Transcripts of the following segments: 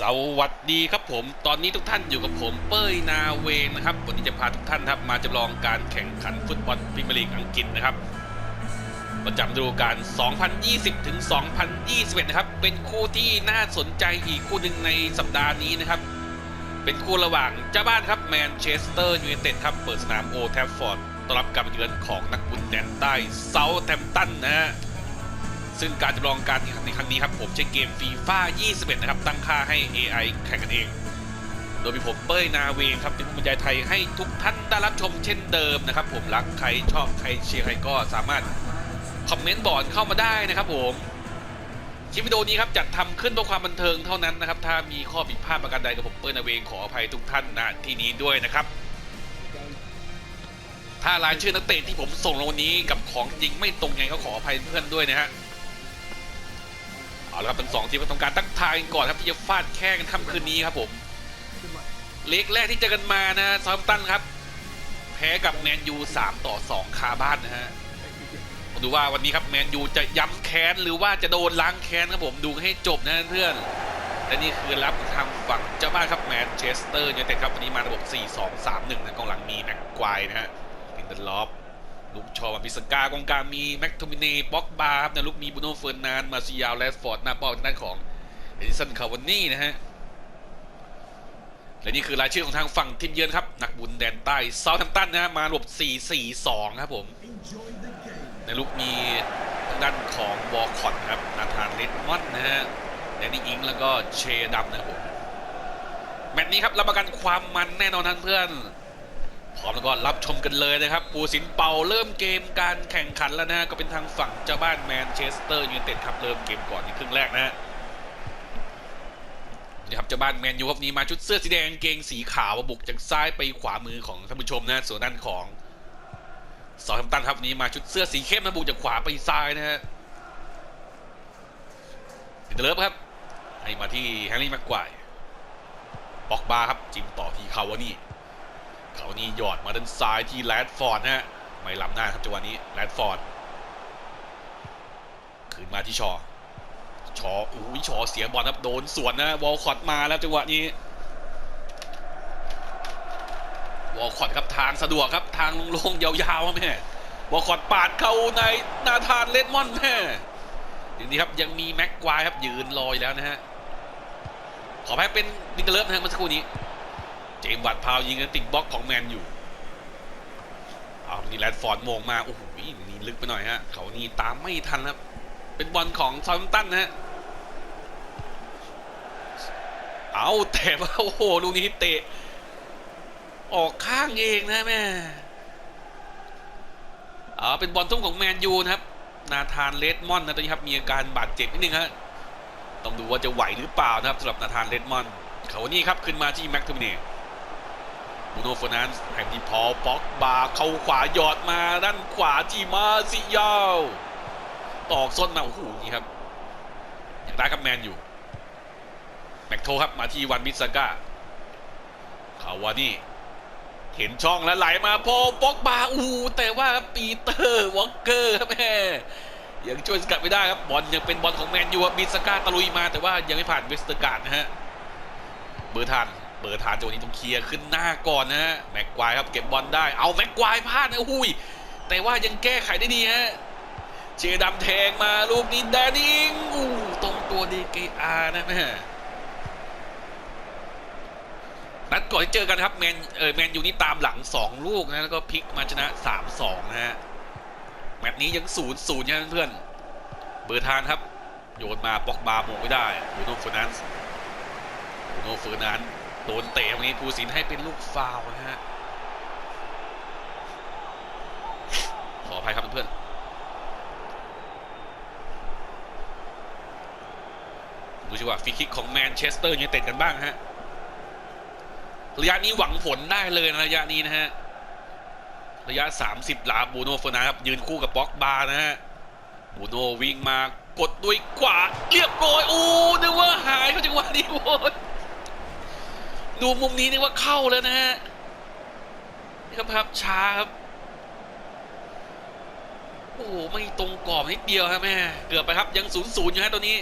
สวัสดีครับผม ตอนนี้ทุกท่านอยู่กับผมเป้ยนาเวงนะครับ วันนี้จะพาทุกท่านครับมาจำลองการแข่งขันฟุตบอลพรีเมียร์ลีกอังกฤษนะครับ ประจำฤดูกาล 2020 ถึง 2021 นะครับ เป็นคู่ที่น่าสนใจอีกคู่หนึ่งในสัปดาห์นี้นะครับ เป็นคู่ระหว่างเจ้าบ้านครับแมนเชสเตอร์ยูไนเต็ดครับ เปิดสนามโอแทฟฟอร์ดต้อนรับการมาเยือนของนักบุญแดนใต้เซาท์แทมป์ตันนะฮะ ซึ่งการจำลองการแข่งขันในครั้งนี้ครับผมใช้เกมฟีฟ่า21 นะครับ ตั้งค่าให้ AI แข่งกันเอง โดยมีผมเป้ยนาเวงครับเป็นผู้บรรยายไทยให้ทุกท่านได้รับชมเช่นเดิมนะครับ ผมรักใครชอบใครเชียร์ใครก็สามารถคอมเมนต์บอร์ดเข้ามาได้นะครับผมคลิปวิดีโอนี้ครับจัดทำขึ้นเพื่อความบันเทิงเท่านั้นนะครับ ถ้ามีข้อผิดพลาดประการใดกับผมเป้ยนาเวงขออภัยทุกท่านณที่นี้ด้วยนะครับ ถ้ารายชื่อนักเตะที่ผมส่งลงวันนี้กับของจริงไม่ตรงไงก็ขออภัยเพื่อนด้วยนะฮะ เอาละครับทั้งสองทีมก็ทำการตั้งทายกันก่อนครับที่จะฟาดแข่งกันค่ำคืนนี้ครับผมเล็กแรกที่เจอกันมานะซาร์ตันครับ แพ้กับแมนยู3ต่อ 2 คาบ้านนะฮะดูว่าวันนี้ครับแมนยูจะย้ำแค้นหรือว่าจะโดนล้างแค้นครับผมดูให้จบนะเพื่อนและนี่คือรับทางฝั่งเจ้าบ้านครับแมนเชสเตอร์ยูไนเต็ดครับวันนี้มาระบบ 4-2-3-1นะกองหลังมีแม็กควายนะฮะลินเดนลอฟ ลูกชอมาพิสกากองกลางมีแม็กโทมิเน่บ็อกบาร์ครับในลูกมีบูโน่เฟอร์นานมาซิยาวแลสฟอร์ดหน้าเป้าทางด้านของเอดิสันคาวานี่นะฮะและนี่คือรายชื่อของทางฝั่งทีมเยือนครับ นักบุญแดนใต้เซาท์แฮมตันนะฮะมาระบ4-4-2 ครับผม ในลูกมีทางด้านของวอคอตครับนาธานเลดมอนนะฮะแดนนี่อิงแล้วก็เชดัมนะครับผมแมตช์นี้ครับรับประกันความมันแน่นอนท่านเพื่อน พร้อมแล้วก็รับชมกันเลยนะครับ ปูสินเป่าเริ่มเกมการแข่งขันแล้วนะก็เป็นทางฝั่งเจ้าบ้านแมนเชสเตอร์ยูไนเต็ดครับเริ่มเกมก่อนในครึ่งแรกนะฮะครับเจ้าบ้านแมนยูครับนี้มาชุดเสื้อสีแดงเกงสีขาวบุกจากซ้ายไปขวามือของท่านผู้ชมนะส่วนด้านของซอลแฮมตันครับนี้มาชุดเสื้อสีเข้มนะบุกจากขวาไปซ้ายนะฮะอินเตอร์เลิฟครับ ให้มาที่แฮร์รี่แม็กควายบ็อกบาครับจิ้มต่อทีคาวานี่ เขานี่หยอดมาด้านซ้ายที่แรดฟอร์ดนะฮะไม่ล้ำหน้าครับจังหวะนี้แรดฟอร์ดคืนมาที่ชอ ชออุ้ยชอเสียบอลครับโดนสวนนะวอลคอตมาแล้วจังหวะนี้วอลคอตครับทางสะดวกครับทางลงๆยาวๆแม่วอลคอตปาดเข้าในนาธานเลดมอนแม่ทีนี้ครับยังมีแม็กควายครับยืนรออยู่แล้วนะฮะขอแพ้เป็นดิงเกเลิฟนะฮะเมื่อสักครู่นี้ เจมส์วัดพาวยิงกันติดบล็อกของแมนอยู่ เอานี่แรดฟอร์ดโมงมา โอ้โหนี่ลึกไปหน่อยฮะ เขานี่ตามไม่ทันครับ เป็นบอลของซาร์ตันนะฮะ เอาแต่ว่าโอ้โหลูกนี้เตะ ออกข้างเองนะแม่เอาเป็นบอลทุ่มของแมนยูนะครับ นาธานเลดมอนด์นะตอนนี้ครับมีอาการบาดเจ็บนิดนึงฮะ ต้องดูว่าจะไหวหรือเปล่านะครับสำหรับนาธานเลดมอนด์เขานี่ครับขึ้นมาที่แม็กทูมิเน่ โนฟนันส์แห่งที่พอป็อกบาเข้าขวาหยอดมาด้านขวาที่มาซิยาวตอกส้นมาโอ้โหนี่ครับอยากได้ครับแมนอยู่แม็กโทครับมาที่วันมิสก้าเขาวานี่เห็นช่องแล้วไหลมาพอป็อกบาอู้แต่ว่าปีเตอร์วอลเกอร์ครับแม่ยังช่วยสกัดไม่ได้ครับบอลยังเป็นบอลของแมนยูครับมิสก้าตะลุยมาแต่ว่ายังไม่ผ่านเวสเตอร์การ์ดนะฮะเบอร์ทาน เบอร์ทานจังหวะนี้ต้องเคลียร์ขึ้นหน้าก่อนนะฮะแม็กควายครับเก็บบอลได้เอาแม็กควายพลาดนะอุ้ยแต่ว่ายังแก้ไขได้ดีฮะเจดำแทงมาลูกนี้แดนิงอู้ตรงตัวดีเกอานะแม่นัดก่อนที่เจอกันครับแมนเออแมนยูนี่ตามหลัง 2 ลูกนะแล้วก็พลิกมาชนะ 3-2 นะฮะแมตช์นี้ยัง0ูนย์ศูนย์นะเพื่อนเบอร์ทานครับ โยนมาปอกบาโมงไม่ได้บูโน่เฟอร์นันส์บูโน่เฟอร์นันด์ โดนเตะตรงนี้ภูสินให้เป็นลูกฟาวนะฮะ ขออภัยครับเพื่อนดูสิว่าฟรีคิกของแมนเชสเตอร์ยูไนเต็ดกันบ้างฮะ ระยะนี้หวังผลได้เลยนะระยะนี้นะฮะ ระยะ 30ลาบูโน่เฟอร์นันด์ครับ ยืนคู่กับบ็อกบาร์นะฮะ บูโน่วิ่งมากดด้วยขวาเรียบร้อยโอ้นึกว่าหายเขาจังหวะนี้โว้ย ดูมุมนี้นึกว่าเข้าแล้วนะฮะนี่ครับครับช้าครับ โอ้โหไม่ตรงกรอบนิดเดียวครับแม่เกือบไปครับยังศูนย์ศูนย์อยู่ฮะตัวนี้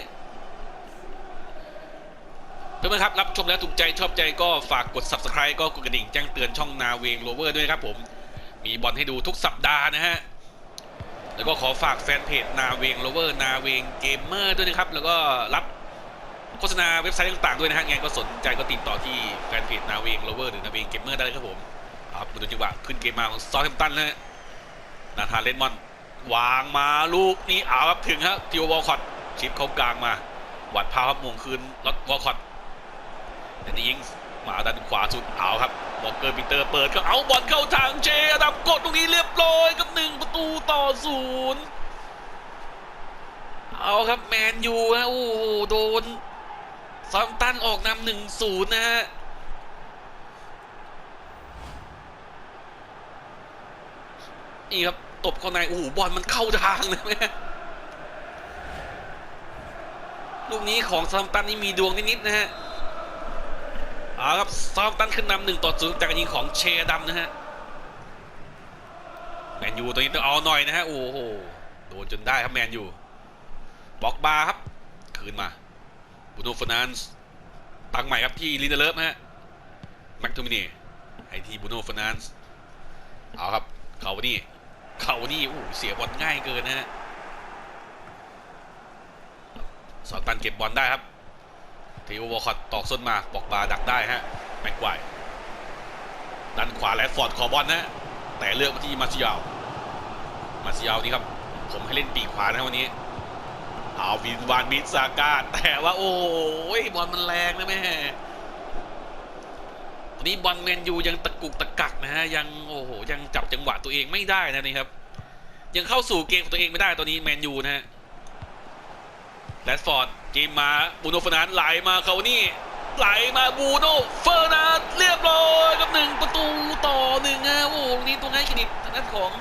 เพื่อนๆครับ รับชมแล้วถูกใจชอบใจก็ฝากกด subscribe ก็กดกระดิ่งแจ้งเตือนช่องนาเวงโรเวอร์ด้วยนะครับผม มีบอลให้ดูทุกสัปดาห์นะฮะ แล้วก็ขอฝากแฟนเพจนาเวงโรเวอร์นาเวงเกมเมอร์ด้วยนะครับ แล้วก็รับ โฆษณาเว็บไซต์ต่างๆด้วยนะฮะไงก็สนใจก็ติดต่อที่แฟนเพจนาเวงโรเวอร์หรือนาเวงเกมเมอร์ได้เลยครับผมเอามาดูจังหวะขึ้นเกมมาของซอลแฮมตันนะฮะนาธานเลดมอน วางมาลูกนี้เอาครับถึงฮะทิววอลคอตชิปเข้ากลางมาวัดพาวครับมงคืนล็อตวอลคอตแต่นี่ยิงมาด้านขวาสุดเอาครับวอลเกอร์ปีเตอร์เปิดก็เอาบอลเข้าทางเจดับกดตรงนี้เรียบร้อยกับหนึ่งประตูต่อศูนย์เอาครับแมนยูฮะโอ้โหโดน ซาตันออกนำหนึ่งศูนย์นะฮะนี่ครับ ตบเข้าในโอ้โหบอลมันเข้าทางนะแม่ลูกนี้ของซามตันนี่มีดวงนิดๆนะฮะเอาครับซามตันขึ้นนำหนึ่งต่อศูนย์จากการยิงของเชดัมนะฮะแมนยูตัวนี้ต้องเอาหน่อยนะฮะ โอ้โห โดนจนได้ครับแมนยูบอกบาร์ครับ คืนมา บูโนฟนานส์ตั้งใหม่ครับที่ลินเดเลฟฮะแม็กทูมินีไอทีบูโนฟนานส์เอาครับ เขานี่เขานี่โอ้เสียบอลง่ายเกินนะฮะสอนตันเก็บบอลได้ครับทีโอวอคอตตอกส้นมาปอกบาดักได้ฮะแม็กไกวด้านขวาแลดฟอร์ดขอบอลนะแต่เลือกมาที่มาซิยาวมาซิยาวนี่ครับ ผมให้เล่นปีกขวานะวันนี้ เอาวินวานมิซาก้าแต่ว่าโอ้ยบอลมันแรงนะแม่ตอนนี้บอลแมนยูยังตะกุกตะกักนะฮะยังโอ้โหยังจับจังหวะตัวเองไม่ได้นะนี่ครับยังเข้าสู่เกมของตัวเองไม่ได้ตอนนี้แมนยูนะฮะแรดฟอร์ดเกมมาบูโนฟนานไหลมาเขานี่ไหลมาบูโนเฟอร์นานเรียบร้อยกับหนึ่งประตูต่อหนึ่งฮะโอ้โหนี่ตัวง่ายขนิดทางด้านของ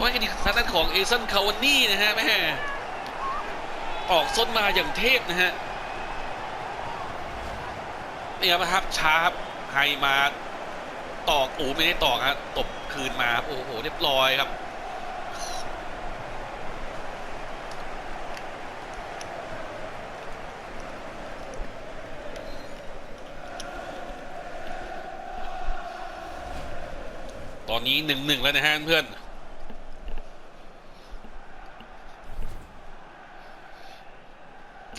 ตัวง่ายขนิดทางด้านของเอซันคาวานี่นะฮะแม่ออกส้นมาอย่างเทพนะฮะนี่ครับช้าครับให้มาตอกอูไม่ได้ตอกครับตบคืนมาครับโอ้โหเรียบร้อยครับตอนนี้หนึ่งหนึ่งแล้วนะฮะเพื่อน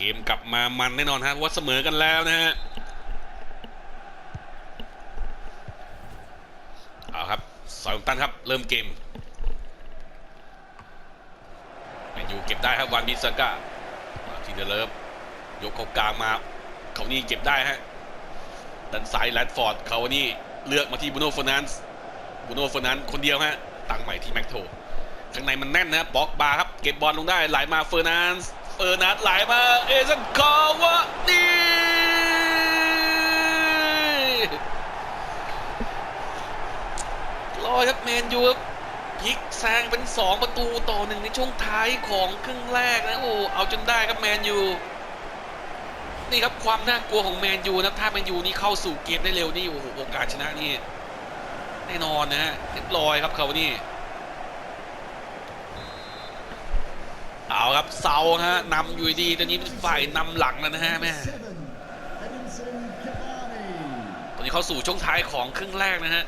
กมกลับมามันแน่นอนฮะว่าเสมอกันแล้วนะฮะเอาครับซอยตันครับเริ่มเกมแมนยูเก็บได้ครับวานบิสก้าทีเดเลิฟยกเขากลางมาเขานี่เก็บได้ฮะดันซ้ายแรดฟอร์ดเขานี่เลือกมาที่บูโน่เฟอร์นันส์บูโน่เฟอร์นันส์คนเดียวฮะตั้งใหม่ที่แม็กโทข้างในมันแน่นนะบล็อกบาร์ครับ เก็บบอลลงได้ไหลมาเฟอร์นันส์ เฟอร์นันส์ไหลมาเอซันคาวะนี่รอยครับแมนยูครับพลิกแซงเป็น 2 ประตูต่อหนึ่งในช่วงท้ายของครึ่งแรกนะโอ้เอาจนได้ครับแมนยูนี่ครับความน่ากลัวของแมนยูนะถ้าแมนยูนี่เข้าสู่เกมได้เร็วนี่โอ้โหโอกาสชนะนี่แน่นอนนะฮะเรียบร้อยครับเขานี่ เอาครับเซาฮะนำอยู่ดีตอนนี้เป็นฝ่ายนำหลังแล้วนะฮะแม่ตอนนี้เข้าสู่ช่วงท้ายของครึ่งแรกนะฮะ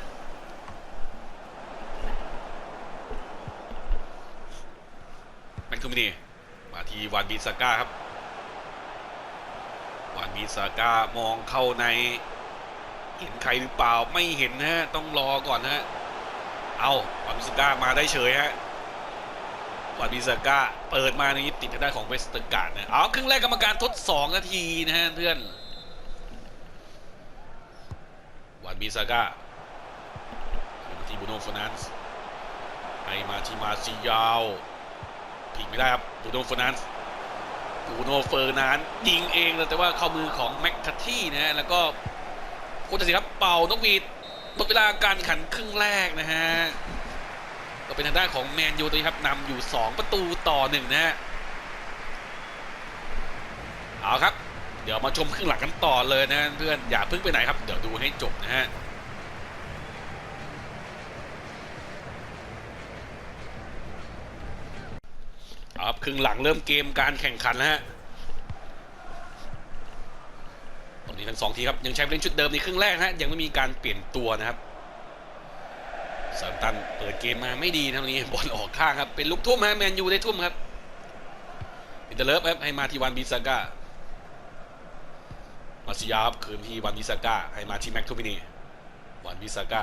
แม็กทูมินีมาที่วานบีซาก้าครับวานบีซาก้ามองเข้าในเห็นใครหรือเปล่าไม่เห็นนะฮะต้องรอก่อนนะฮะเอาวานบีซาก้ามาได้เฉยฮะ วานบีซาก้าเปิดมาในนี้ติดทางด้านของเวสเตอร์การ์ดนะเอาครึ่งแรกกรรมการทด 2 นาทีนะฮะเพื่อนวานบีซาก้ามาที่บูโน่ฟนานส์ให้มาที่มาซิยาวพลิกไม่ได้ครับบูโน่ฟนานส์บูโน่เฟอร์นานด์ยิงเองเลยแต่ว่าเข้ามือของแม็กคัตที่นะฮะแล้วก็ผู้ตัดสินครับเป่านกหวีดหมดเวลาการแข่งขันครึ่งแรกนะฮะ ก็เป็นทางด้านของแมนยูตัวนี้ครับนำอยู่ 2 ประตูต่อหนึ่งนะฮะเอาครับ เดี๋ยวมาชมครึ่งหลังกันต่อเลยนะเพื่อนอย่าเพิ่งไปไหนครับ เดี๋ยวดูให้จบนะฮะเอาครับครึ่งหลังเริ่มเกมการแข่งขันแล้วฮะนี่ทั้งสองทีครับยังใช้ผู้เล่นชุดเดิมในครึ่งแรกนะฮะยังไม่มีการเปลี่ยนตัวนะครับ ซาตันเปิดเกมมาไม่ดีนะตรงนี้บอลออกข้างครับ เป็นลูกทุ่มฮะแมนยูได้ทุ่มครับอินเตอร์เลิฟครับให้มาที่วันบิซาก้ามาซิยาครับคืนที่วันบิซาก้าให้มาที่แม็กทูมินีวันบิซาก้า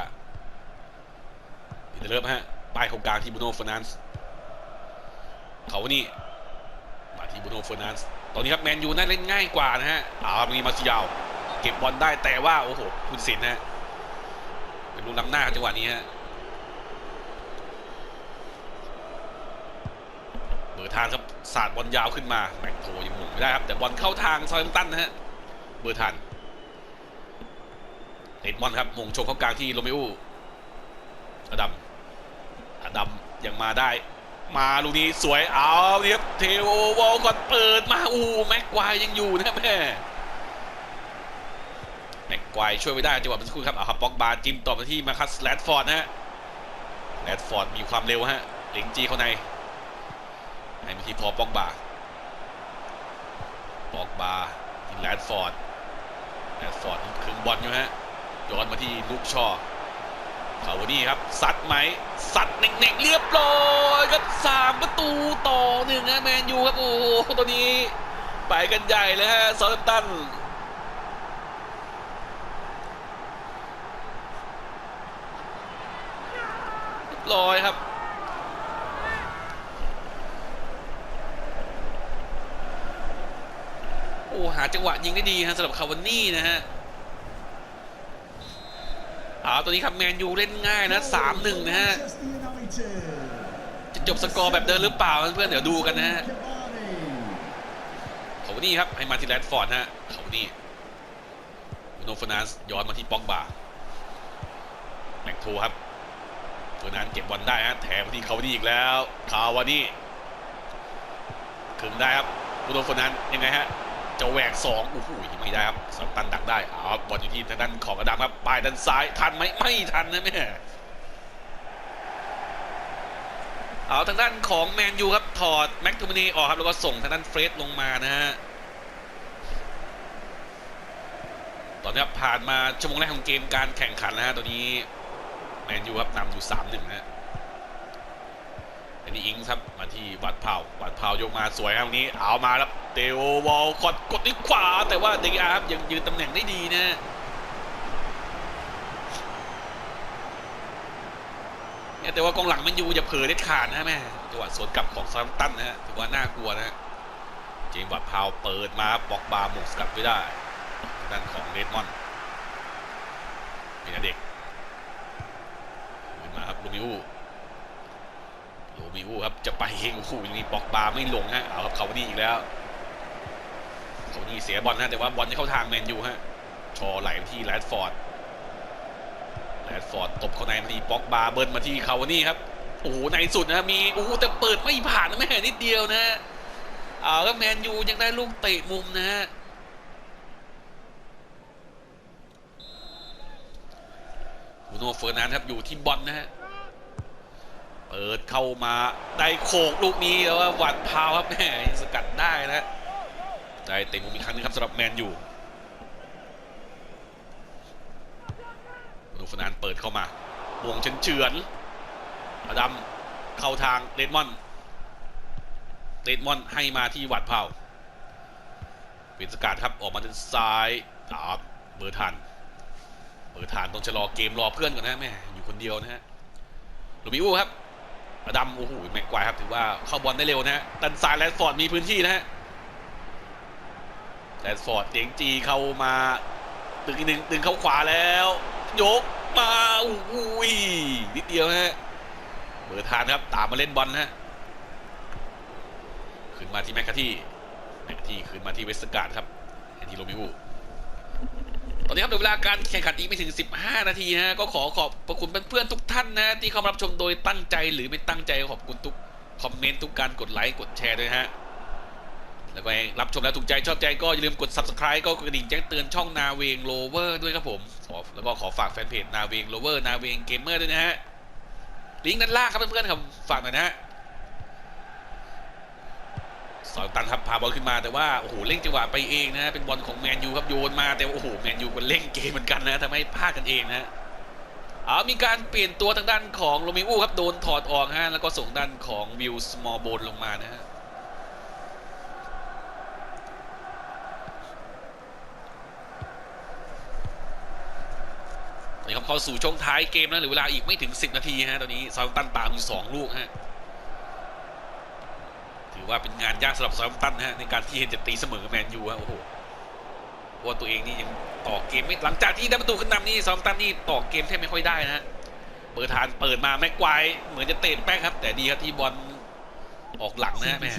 อินเตอร์เลิฟฮะป้ายของกลางที่บูโน่เฟอร์นันส์เขานี่มาที่บูโน่เฟอร์นันส์ตอนนี้ครับแมนยูน่าเล่นง่ายกว่านะฮะอ้าวมีมาซิยาเก็บบอลได้แต่ว่าโอ้โหคุณสินฮะเป็นลูกล้ำหน้าจังหวะนี้ฮะ เบอทานครับสาดบอลยาวขึ้นมาแม็กโทยังหมุนไม่ได้ครับ แต่บอลเข้าทางซอยตันนะฮะเบอร์ทานเอ็ดมอนครับมงชงเข้ากลางที่โรเมโออดัมอดัมยังมาได้ มาลูกนี้สวยเอาเรียเทโอวอลก่อนเปิดมาอู้แม็กควายยังอยู่นะแม่แม็กควายช่วยไว้ได้จังหวะเมื่อสักครู่ครับเอาครับป็อกบาจิมต่อมาที่มาคัสแรดฟอร์ดนะฮะแรดฟอร์ดมีความเร็วฮะเหลิงจีเข้าใน ให้มาที่พอปอกบาปอกบาที่แรดฟอร์ดแรดฟอร์ดคืนบอลอยู่ฮะย้อนมาที่ลูกชอเขาวันนี้ครับซัดไหมซัดเน่งๆเรียบร้อยครับสามประตูต่อหนึ่งฮะแมนยูครับโอ้โหตัวนี้ไปกันใหญ่เลยฮะซอลตันเรียบร้อยครับ โอ้หาจังหวะยิงได้ดีฮะสำหรับคาวานี่นะฮะเอาตัวนี้ครับแมนยูเล่นง่ายนะ3-1นะฮะ Manchester United. จะจบสกอร์แบบเดิมหรือเปล่าเพื่อนเดี๋ยวดูกันนะฮะ Cavani. คานี่ครับให้มาที่แรดฟอร์ดฮะคาวานี่โนฟนานส์ย้อนมาที่ปอกบาแม็กโทครับเฟอร์นานเก็บบอลได้ฮะแถมมาที่คาวานี่อีกแล้วคาวานี่ถึงได้ครับโนฟนานยังไงฮะ จะแหวกสองโอ้โหไม่ได้ครับสตันดักได้เอาบอลอยู่ที่ทางด้านของกระดามครับปลายด้านซ้ายทันไหมไม่ทันนะแม่เอาทางด้านของแมนยูครับถอดแม็กทูมินีออกครับแล้วก็ส่งทางด้านเฟรดลงมานะฮะตอนนี้ครับผ่านมาชั่วโมงแรกของเกมการแข่งขันนะฮะตอนนี้แมนยูครับนำอยู่สามหนึ่งนะฮะอันนี้อิงส์ครับมาที่วัดเผาวัดเผายกมาสวยครับตรงนี้เอามาแล้ว เตโอวอลกดกดด้วยขวาแต่ว่าเดกอาครับยังยืนตำแหน่งได้ดีนะเนี่ยแต่ว่ากองหลังมันยูอย่าเผลอเด็ดขาดนะแม่จังหวะสวนกลับของซาร์ตันนะฮะถือว่าน่ากลัวนะเจมส์วัดเผาเปิดมาปอกบาหมงสกัดไม่ได้ด้านของเรดมอนด์เป็นเด็กมาครับลูมิอูโรมิอูครับจะไปเองโอ้ยังมีปอกบาไม่ลงฮะเอาครับเขานี่อีกแล้ว เขานี่เสียบอลนะแต่ว่าบอลที่เข้าทางแมนยูฮะชอไหลไปที่แรดฟอร์ดแรดฟอร์ดตบเข้าในมาที่ปอกบาเบิร์นมาที่คาวานี่ครับโอ้โหในสุดนะมีโอ้แต่เปิดไม่ผ่านนะแม่นิดเดียวนะเอาแล้วแมนยูยังได้ลูกเตะมุมนะฮะบูโน่เฟอร์นันด์ครับอยู่ที่บอลนะฮะเปิดเข้ามาได้โขกลูกนี้แล้วว่าหวัดพาวครับแม่สกัดได้นะ ได้เตะมุมอีกครั้งนึงครับสำหรับแมนยูนูฟนานเปิดเข้ามาวงเฉือนเฉือนอดัมเข้าทางเดดมอนด์เดดมอนด์ให้มาที่วัดเพาป็นสกัดครับออกมาด้านซ้ายตามเบอร์ทานเบอร์ทานต้องชะลอเกมรอเพื่อนก่อนนะแม่อยู่คนเดียวนะฮะลูมิอูครับอดัมโอ้โหแม็กควายครับถือว่าเข้าบอลได้เร็วนะฮะดันซ้ายแรดฟอร์ดมีพื้นที่นะฮะ แรดฟอดเตียงจีเข้ามาตึงอีกหนึ่งตึงเข้าขวาแล้ว ยกมาโอ้โหนิดเดียวฮะเบอร์ทานครับตามมาเล่นบอลนะฮะขึ้นมาที่แมคคาที่แมคคาที่ขึ้นมาที่เวสต์การ์ดครับแอนทีโรมิอูตอนนี้ครับเหลือเวลาการแข่งขันอีกไม่ถึง 15 นาทีฮะก็ขอขอบพระคุณเพื่อนๆทุกท่านนะที่เข้ามารับชมโดยตั้งใจหรือไม่ตั้งใจขอบคุณทุกคอมเมนต์ทุกการกดไลค์กดแชร์ด้วยฮะ แล้วก็รับชมแล้วถูกใจชอบใจก็อย่าลืมกด subscribe ก็กระดิ่งแจ้งเตือนช่องนาเวงโลเวอร์ด้วยครับผมแล้วก็ขอฝากแฟนเพจนาเวงโลเวอร์นาเวงเกมเมอร์ด้วยนะฮะลิงก์ด้านล่างครับเพื่อนๆครับฝากหน่อยนะฮะสอนตันครับพาบอลขึ้นมาแต่ว่าโอ้โหเล่งจังหวะไปเองนะฮะเป็นบอลของแมนยูครับโยนมาแต่ว่าโอ้โหแมนยูมันเล่งเกมเหมือนกันนะทำให้พลาดกันเองนะฮะเอามีการเปลี่ยนตัวทางด้านของโรมิโอครับโดนถอดออกฮะแล้วก็ส่งด้านของวิลสมอลโบนลงมานะฮะ นี่ครับเข้าสู่ช่วงท้ายเกมนะหรือเวลาอีกไม่ถึง 10 นาทีฮะตอนนี้ซา u ตันตามอยู่สองลูกฮะถือว่าเป็นงานยากสำหรับซา u ตันฮะในการที่จะตีเสมอแมนยูฮะโอ้โหว่าตัวเองนี่ยังต่อเกมไม่หลังจากที่ได้ประตูขึ้นนำนี่ซา u ตันนี่ต่อเกมแทบไม่ค่อยได้นะฮะเปิดทานเปิดมาแม็กไกวเหมือนจะเตะแป้งครับ แต่ดีครับที่บอลออกหลังนะแม่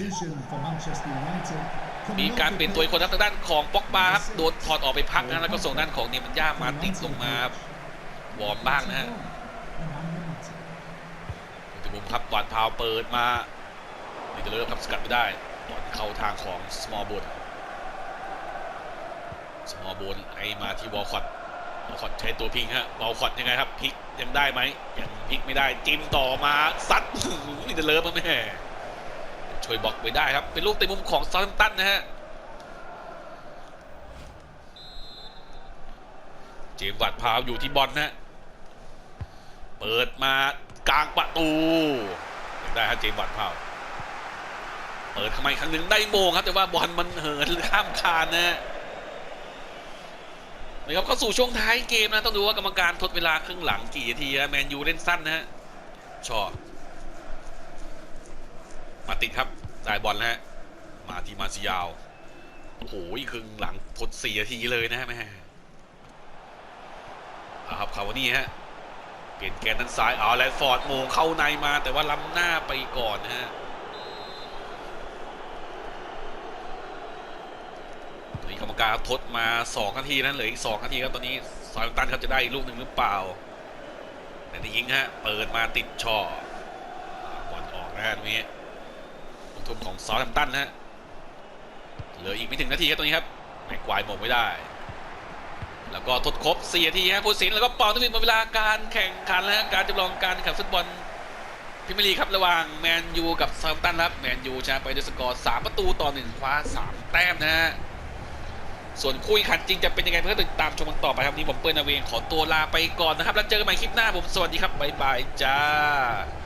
มีการเปลี่ยนตัวคนครับทางด้านของป็อกบาครับโดนถอดออกไปพักนะแล้วก็ส่งด้านของเนมันย่ามาติดลงมา วอร์มบ้างนะฮะถึงมุมครับบอลพาวเปิดมาลิเดเลอร์ครับสกัดไม่ได้บอลเข้าทางของสมอลบนสมอลบนไอมาที่วอลคอตวอลคอตใช้ตัวพิงฮะวอลคอตยังไงครับพิกยังได้ไหมยังพิกไม่ได้จิ้มต่อมาซัดลิเดเลอร์มาแม่ช่วยบล็อกไว้ได้ครับ เป็นลูกเตะมุมของซาร์ตันนะฮะเจมส์วัดพาวอยู่ที่บอลนะ เปิดมากลางประตู ได้ฮะเจมส์วัดพาเปิดเข้ามครั้งหนึ่งได้โมงครับแต่ว่าบอลมันเหินข้ามคานนะนะครับเข้าสู่ช่วงท้ายเกมนะต้องดูว่ากรรมการทดเวลาครึ่งหลังกี่นาทีนะแมนยูเล่นสั้นนะฮะชอมาติดครับได้บอลแล้วฮะมาที่มาซิยาวโอ้โหอีกครึ่งหลังทดสี่นาทีเลยนะฮะแม่ครับคาวานี่ฮะ ปลี่ยนแกนด้านซ้ายเอาแลนฟอร์ดโมงเข้าในมาแต่ว่าล้ำหน้าไปก่อนนะฮะตอนนี้กรรมการทดมา2นาทีนะเหลืออีก2นาทีครับตอนนี้ซอยตันครับจะได้ลูกหนึ่งหรือเปล่าแต่นี่ยิงฮะเปิดมาติดช่อบอลออกนะฮะตรงนี้ลูกทุ่มของซอลตันนะฮะเหลืออีกไม่ถึงนาทีครับตรงนี้ครับแม็กควายหมงไม่ได้ แล้วก็ทดครบ4นาทีฮะผู้สินแล้วก็เป่าทุกทีหมดเวลาการแข่งขันและการจำลองการแข่งฟุตบอลพรีเมียร์ลีครับระหว่างแมนยูกับซาร์ตันครับแมนยูชนะไปด้วยสกอร์3ประตูต่อ1คว้า3แต้มนะฮะส่วนคุยขันจริงจะเป็นยังไงเพื่อติดตามชมกันต่อไปครับนนี้ผมเปิ้ลนาเวงขอตัวลาไปก่อนนะครับแล้วเจอกันใหม่คลิปหน้าผมสวัสดีครับบ๊ายบายจ้า